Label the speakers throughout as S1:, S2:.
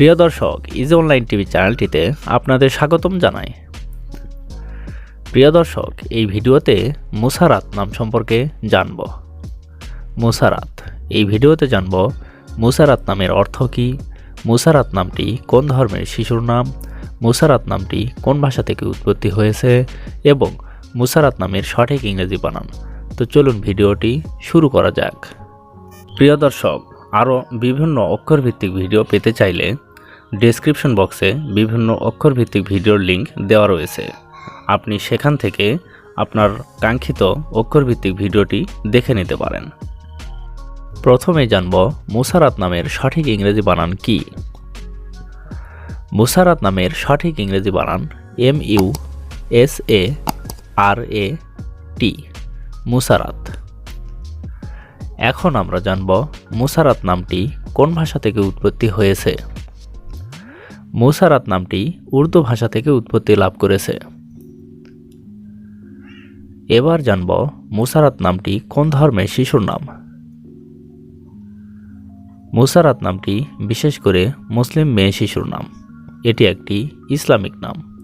S1: প্রিয় দর্শক easy online TV চ্যানেলটিতে আপনাদের স্বাগতম জানাই। প্রিয় দর্শক, এই ভিডিওতে মুসারাত নাম সম্পর্কে জানব। মুসারাত, এই ভিডিওতে জানব মুসারাত নামের অর্থ কী, মুসারাত নামটি কোন ধর্মের শিশুর নাম, মুসারাত নামটি কোন ভাষা থেকে উৎপত্তি হয়েছে, এবং মুসারাত নামের সঠিক ইংরেজি বানান। তো চলুন ভিডিওটি শুরু করা যাক। প্রিয় দর্শক, আরও বিভিন্ন অক্ষরভিত্তিক ভিডিও পেতে চাইলে ডেসক্রিপশন বক্সে বিভিন্ন অক্ষরভিত্তিক ভিডিওর লিংক দেওয়া রয়েছে। আপনি সেখান থেকে আপনার কাঙ্ক্ষিত অক্ষরভিত্তিক ভিডিওটি দেখে নিতে পারেন। প্রথমে জানব মুসারাত নামের সঠিক ইংরেজি বানান কি? মুসারাত নামের সঠিক ইংরেজি বানান M U S A R A T, Musarrat. এখন আমরা জানব মুসারাত নামটি কোন ভাষা থেকে উৎপত্তি হয়েছে? মুসারাত নামটি উর্দু ভাষা থেকে উৎপত্তি লাভ করেছে। এবার জানব মুসারাত নামটি কোন ধর্মের শিশুর নাম। মুসারাত নামটি বিশেষ করে মুসলিম মেয়ে শিশুর নাম। এটি একটি ইসলামিক নাম।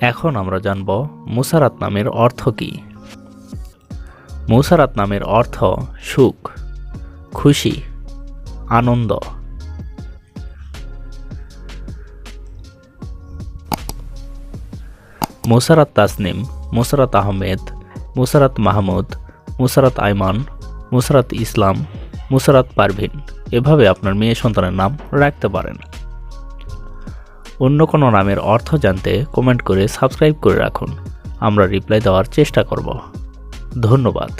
S1: এখন আমরা জানব মুসারাত নামের অর্থ কী। মুসারাত নামের অর্থ সুখ, খুশি, আনন্দ। মুসারাত তাসনিম মোসারাত আহমেদ মোসারাত মাহমুদ মোসারাত আইমান মোসারাত ইসলাম মোসারাত পারভিন এভাবে আপনার মেয়ে সন্তানের নাম রাখতে পারেন। অন্য কোনো নামের অর্থ জানতে কমেন্ট করে সাবস্ক্রাইব করে রাখুন। আমরা রিপ্লাই দেওয়ার চেষ্টা করব। ধন্যবাদ।